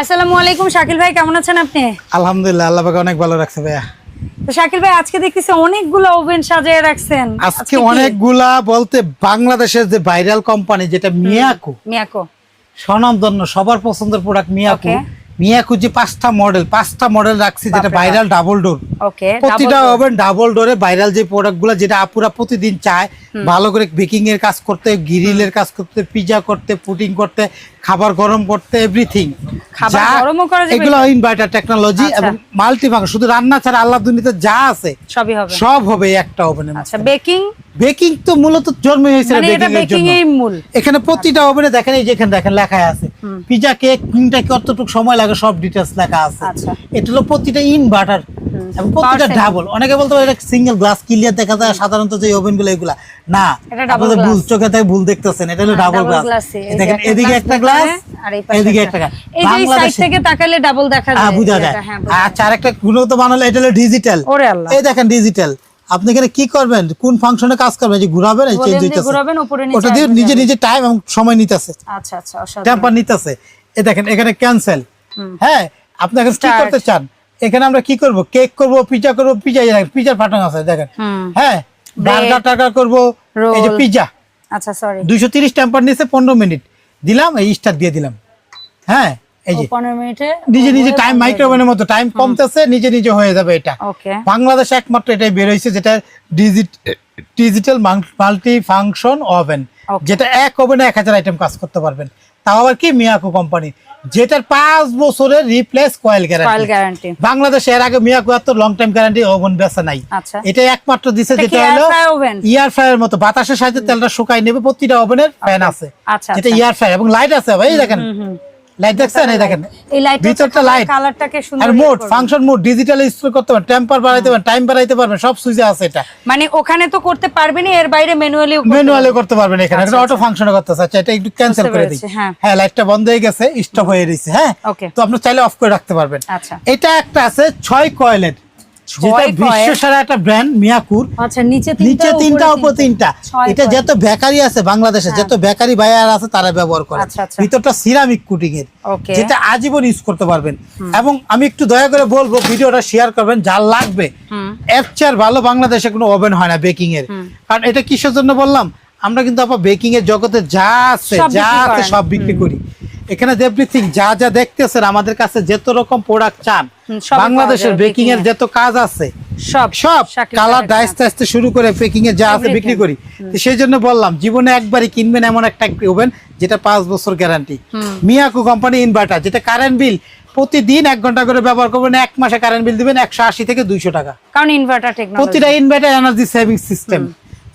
আসসালামু আলাইকুম শাকিল ভাই কেমন আছেন আপনি? আলহামদুলিল্লাহ আল্লাহ পাকে অনেক ভালো রাখছে ভাইয়া। তো শাকিল ভাই আজকে দেখতেছি অনেকগুলো ওভেন সাজিয়ে রাখছেন। আজকে অনেকগুলা বলতে বাংলাদেশের যে ভাইরাল কোম্পানি যেটা মিয়াকু মিয়াকো। স্বনামধন্য সবার পছন্দের প্রোডাক্ট মিয়াকু. মিয়াকু যে পাঁচটা মডেল পাঁচটা মডেল রাখছি যেটা ভাইরাল ডাবল ডোর প্রতিটা ওভেন ডাবল ডোরে ভাইরাল যে প্রোডাক্টগুলো যেটা আপুরা প্রতিদিন চায় ভালো করে বেকিং এর কাজ করতে গ্রিলের কাজ করতে পিজা করতে পুটিং করতে খাবার গরম করতে এভরিথিং খাবার গরমও করা যাবে। এগুলো ইনভার্টার টেকনোলজি আচ্ছা। এবং মাল্টিফাঙ্কশন শুধু রান্না ছাড়া আল্লাহ দুনিয়াতে যা আছে সবই হবে। সব হবে একটা আচ্ছা বেকিং বেকিং তো মূলত জন্ম হয়েছিল মানে বেকিং এর মূল। এখানে প্রতিটা ওভেনে দেখেন এই যেখানে দেখেন লেখা আছে পিজা কেক কতটুকু সময় লাগে সব ডিটেলস লেখা আছে। আচ্ছা। এটা হলো প্রতিটা ইনভার্টার ডাবল অনেকে বলতে সিঙ্গেল গ্লাস ক্লিয়ার দেখা যায় সাধারণত যে ওভেনগুলো এগুলা। না আপনাদের ভুল চোখে থেকে ভুল দেখতেছেন এটা হলো হ্যাঁ, ডাবল গ্লাস glass-এ। এই যে দেখেন এদিকে একটা গ্লাস আর এদিকে একটা। একটা এই সাইড থেকে তাকালে ডাবল দেখা যায় হ্যাঁ বুঝা এটা, যায়। হ্যাঁ। আচ্ছা আরেকটা গুণগত মান হলো এটা হলো ডিজিটাল ওরে আল্লাহ। এই দেখেন ডিজিটাল আপনি এখানে কি করবেন? কোন ফাংশনে কাজ করবেন? যে ঘুরাবেন এই চেঞ্জ দিয়ে ঘুরাবেন, উপরে নিচে ওটা দিয়ে নিজে। নিজে টাইম এবং সময় নিতেছে। আচ্ছা আচ্ছা টেম্পার নিতেছে। এই দেখেন এখানে ক্যান্সেল হ্যাঁ আপনি এখন কি করতে চান? এখানে আমরা কি করব? কেক করব পিজা করব পিজা পিজার ফাটাং আছে দেখেন। হ্যাঁ বার্গার টার্গার করব এই যে পিজা আচ্ছা সরি দুইশো তিরিশ টেম্পার নিচে পনেরো মিনিট। দিলাম এই স্টার দিয়ে দিলাম। হ্যাঁ এই যে। 15 মিনিটে নিজে নিজে টাইম মাইক্রোওভেনের মতো টাইম কমতেছে নিজে নিজে হয়ে যাবে এটা। ওকে বাংলাদেশে একমাত্র এটাই বের হয়েছে যেটা ডিজিটাল মাল্টি ফাংশন ওভেন যেটা এক ওভেনে এক হাজার আইটেম কাজ করতে পারবেন। তাও আবার কি? মিয়াকো কোম্পানি যেটার পাঁচ বছরের রিপ্লেস কয়েল গ্যারান্টি বাংলাদেশের বাংলাদেশে এর আগে মিয়াকো তো লং টাইম গ্যারান্টি ওভেন বেচা নাই। আচ্ছা। এটা একমাত্র দিছে যেটা হলো ইয়ার ফ্রায়ের মতো। বাতাসের সাহায্যে তেলটা শুকাই নেবে প্রতিটা ওভেনের ফ্যান আছে। এটা আচ্ছা। ইয়ার ফ্রায়ার এবং লাইট আছে ভাই দেখেন। লাইট দেখছেন? এই দেখেন। এই লাইট ভিতরটা লাইট কালারটাকে সুন্দর আর mode function mode digital store করতে পারবেন টেম্পার বাড়াইতে পারবেন টাইম বাড়াইতে পারবেন সব সুইচে আছে এটা। মানে ওখানে তো করতে পারবেন এর বাইরে ম্যানুয়ালি ম্যানুয়ালি করতে পারবেন। এখানে। এটা অটো ফাংশনে করতে আচ্ছা এটা একটু ক্যান্সেল করে দিই। হ্যাঁ। হ্যাঁ লাইটটা বন্ধ হয়ে গেছে স্টপ হয়ে রয়েছে হ্যাঁ? তো আপনি চাইলে অফ করে রাখতে পারবেন। আচ্ছা। এটা একটা আছে ছয় কয়েলের যেটা একটা ব্র্যান্ড মিয়াকুর। আচ্ছা নিচে নিচে তিনটা উপর তিনটা। এটা যত বেকারি আছে বাংলাদেশে যত বেকারি ভাইয়ার আছে তারা ব্যবহার করে। আচ্ছা, আচ্ছা। ভিতরটা সিরামিক কুটিং এর যেটা আজীবন ইউজ করতে পারবেন। এবং আমি একটু দয়া করে বলব ভিডিওটা শেয়ার করবেন যার লাগবে। এর চেয়ে ভালো বাংলাদেশে কোনো ওভেন হয় না বেকিং এর। কারণ এটা কিসের জন্য বললাম? আমরা কিন্তু আপা বেকিং এর জগতে যা আছে যা আছে সব বিক্রি করি। এখানে এভরিথিং যা যা দেখতেছেন আমাদের কাছে যত রকম প্রোডাক্ট চান বাংলাদেশের বেকিং এর যত কাজ আছে সব সব কালার ডাইস কাছে। টাইস শুরু করে পেকিং এর যা আছে বিক্রি করি। সেই জন্য বললাম জীবনে একবারই কিনবেন এমন একটা ওভেন যেটা পাঁচ বছর গ্যারান্টি মিয়াকু কোম্পানি ইনভার্টার যেটা কারেন্ট বিল প্রতিদিন এক ঘণ্টা করে ব্যবহার করবেন এক মাসে কারেন্ট বিল দিবেন একশো আশি থেকে দুইশো টাকা। কারণ ইনভার্টার প্রতিটা ইনভার্টার এনার্জি সেভিং সিস্টেম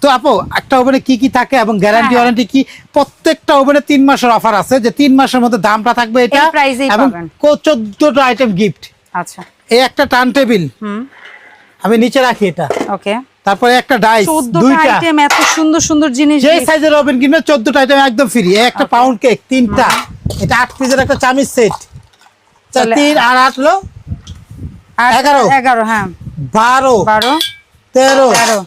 তো আপু একটা ওভেনে কি কি থাকে এবং গ্যারান্টি হ্যাঁ। ওয়ারেন্টি কি? প্রত্যেকটা ওভেনে তিন মাসের অফার আছে যে তিন মাসের মধ্যে দামটা থাকবে এটা এবং চোদ্দটা আইটেম গিফট আচ্ছা। এই একটা টার্ন টেবিল আমি নিচে রাখি এটা। ওকে। তারপরে একটা ডাইস 14টা দুইটা। আইটেম এত সুন্দর সুন্দর জিনিস যে সাইজের ওভেন কিনবে চোদ্দটা আইটেম একদম ফ্রি একটা পাউন্ড কেক তিনটা। এটা আট পিসের একটা চামিচ সেট তিন আর আট আর এগারো। এগারো হ্যাঁ। বারো। বারো। তেরো। তেরো।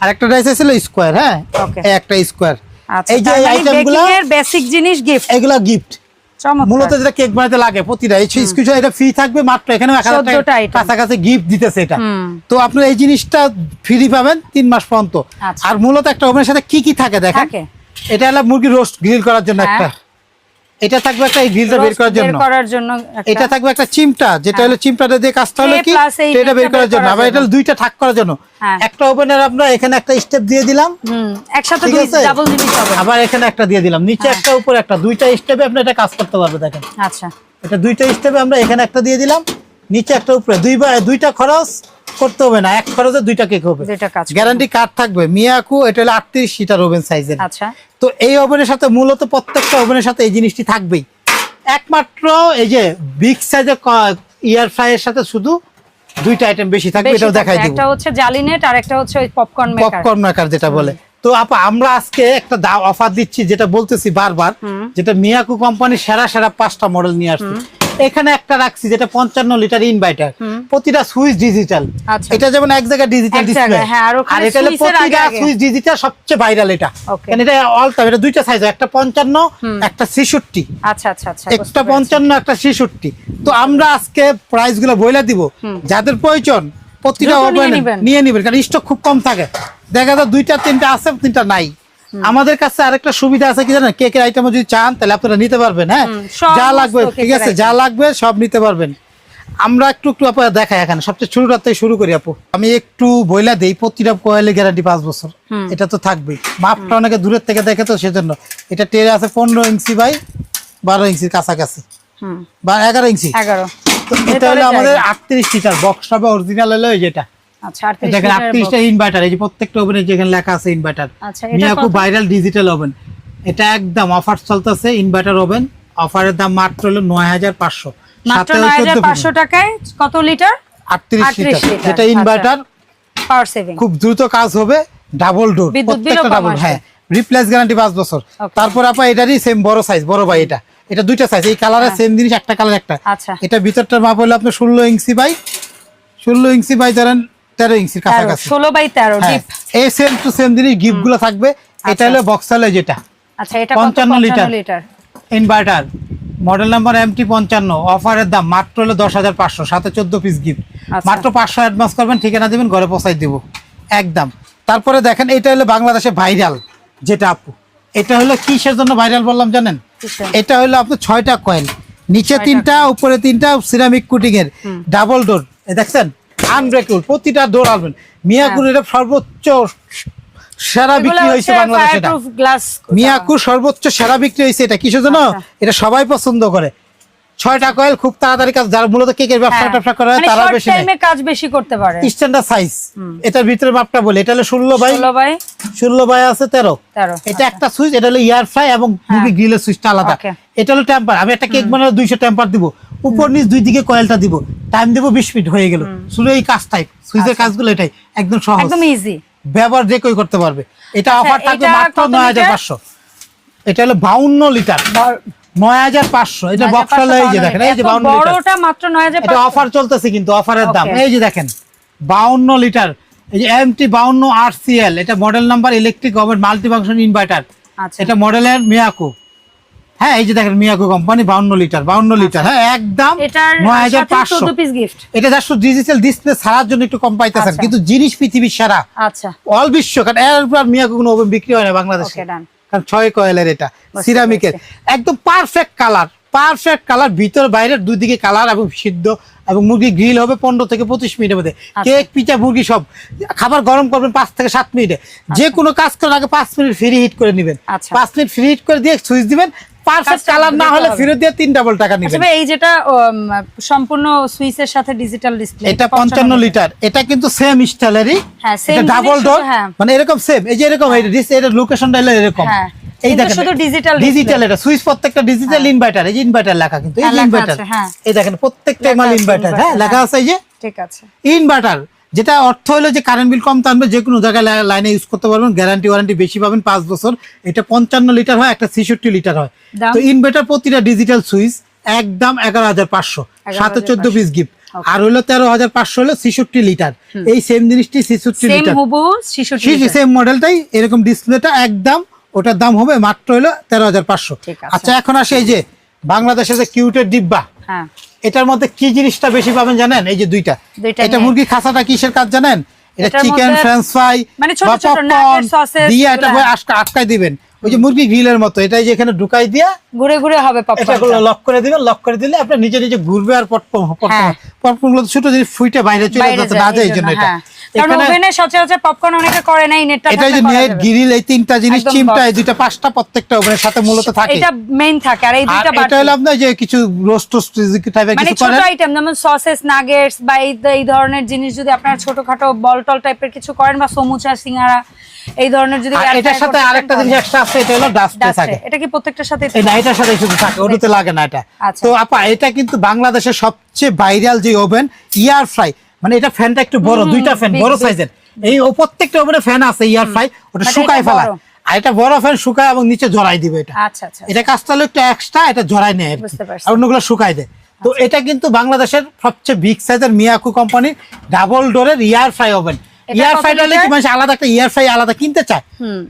আর একটা ডাইস ছিল স্কোয়ার হ্যাঁ. একটা স্কোয়ার এই যে আইটেমগুলো এর বেসিক জিনিস গিফট এগুলা গিফট মূলত যেটা কেক বানাতে লাগে প্রতিটা এই স্কুইজার এটা ফ্রি থাকবে মাত্র এখানে এক হাজার 14টা টাকা কাছাকাছি গিফট দিতেছে এটা। তো আপনার এই জিনিসটা ফ্রি পাবেন তিন মাস পর্যন্ত। আচ্ছা। আর মূলত একটা ওভেনের সাথে কি কি থাকে দেখেন? এটা হলো মুরগি রোস্ট গ্রিল করার জন্য হ্যাঁ। একটা। এটা থাকবে একটা এই গ্রিলটা বের করার জন্য। করার জন্য এটা থাকবে একটা চিমটা যেটা হলো চিমটাটা দিয়ে কাজটা হলো কি? এটা বের করার জন্য। আবার এটা দুইটা ঠাক করার জন্য। হ্যাঁ। একটা ওপেনার আমরা এখানে একটা স্টেপ দিয়ে দিলাম। হুম একসাথে দুই ডাবল জিনিস হবে। আবার এখানে একটা দিয়ে দিলাম। নিচে হ্যাঁ। একটা উপরে একটা। দুইটা স্টেপে আপনি এটা কাজ করতে পারবে দেখেন। আচ্ছা। এটা দুইটা স্টেপে আমরা এখানে একটা দিয়ে দিলাম। নিচে একটা উপরে। দুইবার দুইটা খরচ করতে হবে না এক খরচে দুইটা কেক হবে। গ্যারান্টি কার্ড থাকবে। মিয়াকু এটা হলো আটত্রিশ সিটার ওভেন সাইজের আচ্ছা। তো এই ওভেনের সাথে মূলত প্রত্যেকটা ওভেনের সাথে এই জিনিসটি থাকবেই। একমাত্র এই যে বিগ সাইজের ইয়ার ফ্রাইয়ের সাথে শুধু দুইটা আইটেম বেশি থাকবে এটাও দেখাই। দিব। একটা হচ্ছে জালি নেট আর একটা হচ্ছে ওই পপকর্ন মেকার পপকর্ন মেকার যেটা বলে। তো আপা আমরা আজকে একটা অফার দিচ্ছি যেটা বলতেছি বারবার যেটা মিয়াকু কোম্পানি সেরা সেরা পাঁচটা মডেল নিয়ে আসছে। এখানে একটা রাখছি যেটা পঞ্চান্ন লিটার ইনভার্টার প্রতিটা সুইচ ডিজিটাল আচ্ছা। এটা যেমন এক জায়গায় ডিজিটাল ডিসপ্লে হ্যাঁ, আর এটা হলো প্রতিটা সুইচ ডিজিটাল সবচেয়ে ভাইরাল এটা। কারণ এটা অল টাইম এটা দুইটা সাইজ একটা পঞ্চান্ন একটা ছেষট্টি। আচ্ছা আচ্ছা আচ্ছা একটা পঞ্চান্ন একটা ছেষট্টি। তো আমরা আজকে প্রাইসগুলো বইলা দিব। যাদের প্রয়োজন প্রতিটা। নিয়ে নিবেন। কারণ স্টক খুব কম থাকে। দেখা যায় দুইটা তিনটা আছে তিনটা নাই। আমাদের কাছে আরেকটা সুবিধা আছে কি জানেন? কেকের আইটেম যদি চান তাহলে আপনারা নিতে পারবেন হ্যাঁ? যা লাগবে ঠিক আছে? যা লাগবে সব নিতে পারবেন। আমরা একটু একটু আপু দেখাই এখানে। সবচেয়ে শুরুটা থেকে শুরু করি আপু। আমি একটু বইলা দেই প্রতিটা কোয়েলের গ্যারান্টি পাঁচ বছর। এটা তো থাকবেই। মাপটা অনেকে দূরের থেকে দেখে তো সেজন্য। এটা টেরে আছে পনেরো ইঞ্চি বাই বারো ইঞ্চির কাছাকাছি। বা এগারো ইঞ্চি। এগারো। এটা হলো আমাদের আটত্রিশ লিটার বক্স হবে অরিজিনাল হলো যেটা। আচ্ছা ইনভার্টার এই যে প্রত্যেকটা ওভেনে যেখানে লেখা আছে ইনভার্টার আচ্ছা, এটা কত? ভাইরাল ডিজিটাল ওভেন এটা একদম অফার চলতেছে ইনভার্টার ওভেন অফারের দাম মাত্র হলো নয় হাজার পাঁচশো। মাত্র নয় হাজার পাঁচশো টাকায় কত লিটার? 38 লিটার। লিটার, আচ্ছা। ইনভার্টার পাওয়ার সেভিং খুব দ্রুত কাজ হবে ডাবল ডোর প্রত্যেকটা ডাবল হ্যাঁ। রিপ্লেস গ্যারান্টি পাঁচ বছর। তারপর আপা এটারই সেম বড় সাইজ বড় ভাই এটা। এটা দুইটা সাইজ এই কালারের সেম জিনিস একটা কালার একটা। আচ্ছা। এটা ভিতরটার মাপ হলো আপনার ষোলো ইঞ্চি বাই ষোলো ইঞ্চি বাই ধরেন তেরো ইঞ্চির কাছাকাছি। ষোলো বাই তেরো হ্যাঁ এই সেম টু সেম জিনিস গিফটগুলো থাকবে। এটা হলো বক্সালে যেটা আচ্ছা এটা পঞ্চান্ন litre. Inverter model number MT পঞ্চান্ন। অফারের দাম মাত্র হলো দশ হাজার পাঁচশো। সাথে চোদ্দ পিস গিফট আচ্ছা। মাত্র পাঁচশো অ্যাডভান্স করবেন ঠিকানা দিবেন ঘরে পৌঁছাই দিব। একদম। তারপরে দেখেন এটা হলো বাংলাদেশে ভাইরাল যেটা আপু। এটা হলো কিসের জন্য ভাইরাল বললাম জানেন? এটা হলো আপনার ছয়টা কয়েল নিচে তিনটা উপরে তিনটা সিরামিক কুটিং এর ডাবল ডোর দেখছেন? আনব্রেকেবল প্রতিটা ডোর আসবেন মিয়াকুর এটা সর্বোচ্চ সেরা বিক্রি হয়েছে বাংলাদেশে এটা। মিয়াকুর সর্বোচ্চ সেরা বিক্রি হয়েছে এটা। কিসের জন্য? আচ্ছা। এটা সবাই পছন্দ করে। ছয়টা কয়েল খুব তাড়াতাড়ি কাজ যারা মূলত কেকের ব্যবসা হ্যাঁ। করে মানে তারা বেশি কাজ বেশি করতে পারে। স্ট্যান্ডার্ড সাইজ এটার ভিতরে মাপটা বলি এটা হলো ষোলো বাই। ষোলো বাই। ষোলো বাই আছে তেরো। এটা একটা সুইচ এটা হলো ইয়ার ফ্রাই এবং মুভি গ্রিলের সুইচটা আলাদা। এটা হলো টেম্পার আমি একটা কেক বানালে দুইশো টেম্পার দিব। উপর নিচ দুই দিকে কয়েলটা দিব। টাইম দেবো বিশ মিনিট হয়ে গেল। শুধু এই কাজটাই সুইচের কাজগুলো এটাই একদম সহজ। আচ্ছা। একদম ইজি ব্যবহার যে কেউ করতে পারবে। এটা আচ্ছা, অফার থাকবে মাত্র নয় হাজার? পাঁচশো। এটা হলো বাউন্ন লিটার। নয় হাজার পাঁচশো। এটা বক্স এই যে দেখেন এই যে বাউন্ন লিটার। মাত্র নয় হাজার এটা অফার চলতেছে কিন্তু অফারের দাম। এই যে দেখেন বাউন্ন লিটার। এই যে এমটি বাউন্ন আর সিএল এটা model number electric oven multi function inverter আচ্ছা। এটা মডেলের মিয়াকু হ্যাঁ এই যে দেখেন মিয়াকু কোম্পানি বাউন্ন লিটার বাউন্ন লিটার হ্যাঁ একদম নয় হাজার পাঁচশো। গিফট এটা জাস্ট ডিজিটাল ডিসপ্লে ছাড়ার জন্য একটু কম পাইতেছেন আচ্ছা। কিন্তু জিনিস পৃথিবীর সারা। আচ্ছা। অল বিশ্ব কারণ মিয়াকু কোনো ওভেন বিক্রি হয় না বাংলাদেশে। কারণ ছয় কয়েলের এটা সিরামিকের একদম পারফেক্ট কালার পারফেক্ট কালার ভিতর বাইরের দুই দিকে কালার এবং সিদ্ধ এবং মুরগি গ্রিল হবে পনেরো থেকে পঁচিশ মিনিটের মধ্যে। আচ্ছা। কেক পিঠা মুরগি সব। খাবার গরম করবেন পাঁচ থেকে সাত মিনিটে। যে কোনো কাজ করার আগে পাঁচ মিনিট ফ্রি হিট করে নেবেন। আচ্ছা। পাঁচ মিনিট ফ্রি হিট করে দিয়ে সুইচ দিবেন পারফেক্ট কালার না হলে। ফেরত দিয়ে তিন ডাবল টাকা আচ্ছা নেবেন। ভাই, এই যেটা সম্পূর্ণ সুইচের সাথে ডিজিটাল ডিসপ্লে এটা পঞ্চান্ন লিটার এটা কিন্তু সেম স্টাইলেরই হ্যাঁ, ডাবল ডোর হ্যাঁ। মানে এরকম সেম এই যে এরকম এর লোকেশনটা হলো এরকম। হ্যাঁ, এই দেখেন শুধু display। ডিজিটাল এটা। সুইচ প্রত্যেকটা ডিজিটাল ইনভার্টার এই যে ইনভার্টার লেখা কিন্তু। এই হ্যাঁ, ইনভার্টার হ্যাঁ। এই দেখেন প্রত্যেকটা মাল ইনভার্টার হ্যাঁ লেখা হ্যাঁ। আছে এই যে? ঠিক আছে। ইনভার্টার যেটা অর্থ হলো যে কারেন্ট বিল কম টানবে যে কোনো জায়গায় লাইনে ইউজ করতে পারবেন গ্যারান্টি ওয়ারেন্টি বেশি পাবেন পাঁচ বছর। এটা পঞ্চান্ন লিটার হয় একটা ছেষট্টি লিটার হয়। তো ইনভার্টার প্রতিটা ডিজিটাল সুইচ একদম এগারো হাজার পাঁচশো সাথে চোদ্দ পিস গিফট আর হলো তেরো হাজার পাঁচশো হলো ছেষট্টি লিটার এই সেম জিনিসটি ছেষট্টি লিটার সেম মডেলটাই এরকম ডিসপ্লেটা একদম ওটার দাম হবে মাত্র হলো তেরো হাজার পাঁচশো। আচ্ছা এখন আসে এই যে বাংলাদেশে যে কিউটের ডিব্বা। এটার মধ্যে কি জিনিসটা বেশি পাবেন জানেন? এই যে দুইটা। এটা মুরগি খাসাটা কিসের কাজ জানেন? এটা চিকেন ফ্রেঞ্চ ফ্রাই ছোট বা পপকর্ন দিয়ে এটা আটকায় দিবেন। ওই যে মুরগি গ্রিলের মতো। এটা এই যে এখানে ঢুকাই দিয়ে ঘুরে ঘুরে হবে এটা লক করে দিবেন। লক করে দিলে আপনার নিজে নিজে ঘুরবে আর পটপম পটপম পপকর্নগুলো ছোট জিনিস ফুইটে বাইরে চলে যাতে যাচ্ছে না যায় এই জন্য, এটা। হ্যাঁ। কারণ ওভেনে সচরাচর পপকর্ন অনেকে করে নাই নেটটা এটা যে নেট গ্রিল এই তিনটা জিনিস চিমটা এই দুইটা পাঁচটা প্রত্যেকটা ওভেনের সাথে মূলত থাকে। এটা মেইন থাকে আর এই দুইটা এটা বাড়তি। হলো আপনার যে কিছু রোস্ট টোস্ট টাইপের মানে কিছু ছোট আইটেম যেমন সসেস নাগেটস বা এই এই ধরনের জিনিস যদি আপনারা ছোটখাটো বলটল টাইপের কিছু করেন বা সমুচা সিঙ্গারা এই ধরনের যদি এটার সাথে আরেকটা জিনিস। এক্সট্রা আছে এটা হলো ডাস্টে থাকে। এটা কি প্রত্যেকটার সাথে এই না এটার সাথে শুধু থাকে ওটাতে লাগে না এটা। আচ্ছা। তো আপা এটা কিন্তু বাংলাদেশের সবচেয়ে ভাইরাল যে ওভেন ইয়ার ফ্রাই মানে এটা ফ্যানটা একটু বড় দুইটা ফ্যান বড় সাইজের। এই প্রত্যেকটা ওভেনে ফ্যান আছে ইয়ার ফ্রাই ওটা শুকায় ফেলা। আর এটা বড় ফ্যান শুকায় এবং নিচে জড়াই দিবে এটা। আচ্ছা আচ্ছা এটা কাজটা হলো একটু এক্সট্রা এটা জড়াই নেয় আর অন্যগুলো শুকাই দেয়। তো এটা কিন্তু বাংলাদেশের সবচেয়ে বিগ সাইজের মিয়াকু কোম্পানি ডাবল ডোরের air fry oven air fry হলে কি মানুষ আলাদা একটা ইয়ার ফ্রাই আলাদা কিনতে চায়?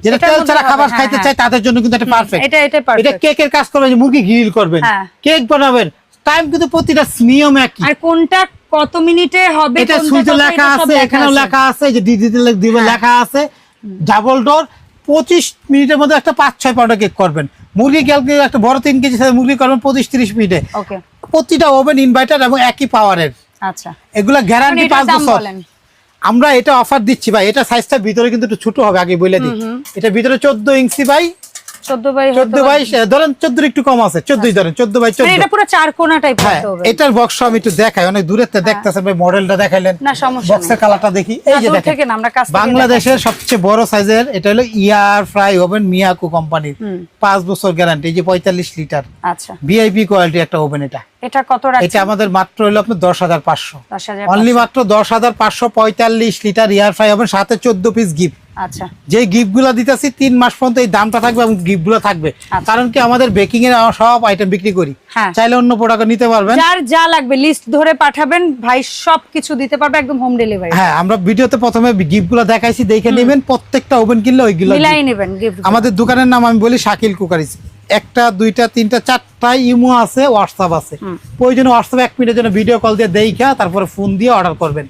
যেটা তেল ছাড়া খাবার হ্যাঁ, খাইতে হ্যাঁ। চায় তাদের জন্য কিন্তু এটা পারফেক্ট এটা এটা এটা কেকের কাজ করবেন মুরগি গ্রিল করবেন। হ্যাঁ। কেক বানাবেন। টাইম কিন্তু প্রতিটা নিয়ম একই। আর কোনটা কত মিনিটে হবে এটা সুইচে লেখা আছে এখানেও লেখা আছে যে ডিজিটাল দিবে হ্যাঁ। লেখা আছে। ডাবল ডোর পঁচিশ মিনিটের মধ্যে একটা পাঁচ ছয় পাউন্ডের কেক করবেন। মুরগি ক্যালকে একটা বড় তিন কেজি মুরগি করবেন পঁচিশ তিরিশ মিনিটে। প্রতিটা ওভেন ইনভার্টার এবং একই পাওয়ারের আচ্ছা। এগুলা গ্যারান্টি পাঁচ বছর। আমরা এটা অফার দিচ্ছি ভাই এটা সাইজটা ভিতরে কিন্তু একটু ছোট হবে আগে বলে দিই। এটা ভিতরে চোদ্দ ইঞ্চি বাই 14 বাই বাই ধরেন একটু কম আছে চোদ্দই ধরেন চোদ্দ বাই মানে চোদ্দ। এটা পুরো চার কোণা টাইপ হ্যাঁ হবে। এটার বক্স আমি একটু দেখাই অনেক দূরের থেকে দেখতেছেন ভাই মডেলটা দেখাইলেন। না, সমস্যা বক্সের কালারটা দেখি এই যে দেখেন। থেকে না, আমরা কাছ বাংলাদেশের সবচেয়ে বড় সাইজের এটা হলো ইয়ার ফ্রাই ওভেন মিয়াকু কোম্পানির পাঁচ বছর গ্যারান্টি এই যে পঁয়তাল্লিশ লিটার। আচ্ছা। ভিআইপি কোয়ালিটি একটা ওভেন এটা। এটা কত এটা আমাদের মাত্র হলো আপনার দশ হাজার পাঁচশো। 10,500 অনলি মাত্র দশ হাজার পাঁচশো পঁয়তাল্লিশ লিটার ইয়ার ফ্রাই ওভেন সাথে চোদ্দ পিস গিফট আচ্ছা। যে গিফটগুলো দিতেছি তিন মাস পর্যন্ত এই দামটা থাকবে এবং গিফটগুলো থাকবে। আচ্ছা। কারণ কি আমাদের বেকিং এর সব আইটেম বিক্রি করি। হ্যাঁ। চাইলে অন্য প্রোডাক্ট নিতে পারবেন। যার যা লাগবে লিস্ট ধরে পাঠাবেন ভাই সব কিছু দিতে পারবে একদম হোম ডেলিভারি হ্যাঁ আমরা ভিডিওতে প্রথমে গিফটগুলো দেখাইছি দেখে নেবেন প্রত্যেকটা ওভেন কিনলে ওইগুলো মিলাই নেবেন গিফট আমাদের দোকানের নাম আমি বলি শাকিল কুকারিস। একটা দুইটা তিনটা চারটা ইমো আছে হোয়াটসঅ্যাপ আছে। প্রয়োজনে হোয়াটসঅ্যাপ এক মিনিটের জন্য ভিডিও কল দিয়ে দেখা তারপরে ফোন দিয়ে অর্ডার করবেন।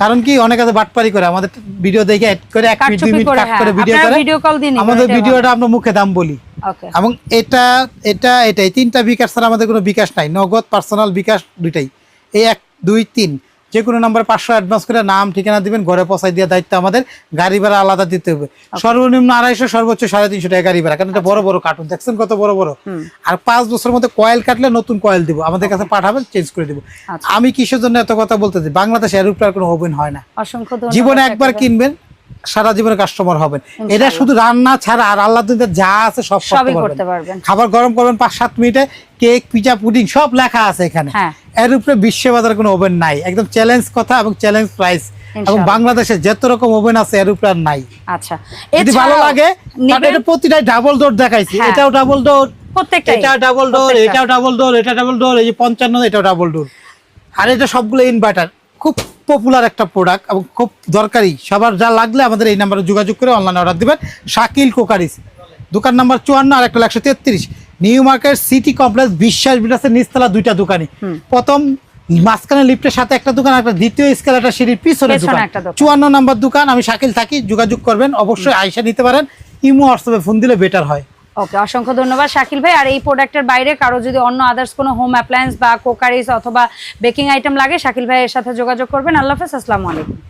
কারণ কি অনেক আছে বাটপারি করে আমাদের ভিডিও দেখে এড করে এক মিনিট দুই মিনিট কাট হ্যাঁ। করে। ভিডিও করে দিয়ে আমাদের ভিডিওটা আমরা মুখে দাম বলি। এবং এটা এটা এটাই। তিনটা বিকাশ ছাড়া আমাদের কোনো বিকাশ নাই। নগদ পার্সোনাল বিকাশ দুইটাই। এই এক দুই তিন। যে কোনো নম্বরে পাঁচশো অ্যাডভান্স করে নাম ঠিকানা দিবেন ঘরে পৌঁছাই দেওয়ার দায়িত্ব আমাদের। গাড়ি ভাড়া আলাদা দিতে হবে। সর্বনিম্ন আড়াইশো সর্বোচ্চ সাড়ে তিনশো টাকা গাড়ি ভাড়া কারণ এটা বড় বড় কার্টুন দেখছেন কত বড় বড়? আর পাঁচ বছরের মধ্যে কয়েল কাটলে নতুন কয়েল দিব। আমাদের কাছে পাঠাবেন চেঞ্জ করে দিব। আচ্ছা। আমি কিসের জন্য এত কথা বলতেছি? বাংলাদেশে এরোপ্লেন কোনো ওভেন হয় না। জীবনে একবার কিনবেন সারা জীবনে কাস্টমার হবেন। এটা শুধু রান্না ছাড়া আর আল্লাহ যা আছে সব করতে পারবেন। খাবার গরম করবেন পাঁচ সাত মিনিটে কেক পিজা পুডিং সব লেখা আছে এখানে। হ্যাঁ। এর উপরে বিশ্ব বাজারে কোনো ওভেন নাই। একদম চ্যালেঞ্জ কথা এবং চ্যালেঞ্জ প্রাইস এবং। বাংলাদেশে যত রকম ওভেন আছে এর উপরে আর নাই। আচ্ছা। যদি ভালো লাগে এটা প্রতিটাই ডাবল ডোর দেখাইছি। হ্যাঁ। এটাও ডাবল ডোর প্রত্যেকটাই। এটা ডাবল ডোর এটাও ডাবল ডোর এটা ডাবল ডোর এই যে পঞ্চান্ন এটাও ডাবল ডোর আর এটা সবগুলো ইনভার্টার খুব পপুলার একটা প্রোডাক্ট এবং খুব দরকারি। সবার যা লাগলে আমাদের এই নাম্বারে যোগাযোগ করে অনলাইনে অর্ডার দিবেন। শাকিল কোকারিস। দোকান নাম্বার চুয়ান্ন আর একটা একশো তেত্রিশ। নিউ মার্কেট সিটি কমপ্লেক্স বিশ্বাস বিলাসের নিচতলা দুইটা দোকানে প্রথম মাঝখানে লিফটের সাথে একটা দোকান একটা দ্বিতীয় স্কেলারটা সিঁড়ির পিছনে দোকান। চুয়ান্ন নাম্বার দোকান আমি শাকিল থাকি যোগাযোগ করবেন অবশ্যই আইসা নিতে পারেন। ইমো হোয়াটসঅ্যাপে ফোন দিলে বেটার হয়। ওকে অসংখ্য ধন্যবাদ শাকিল ভাই। আর এই প্রোডাক্টের বাইরে কারও যদি অন্য আদার্স কোনো হোম অ্যাপ্লায়েন্স বা কোকারিস অথবা বেকিং আইটেম লাগে, শাকিল ভাইয়ের সাথে যোগাযোগ করবেন। আল্লাহ হাফেজ, আসসালামু আলাইকুম।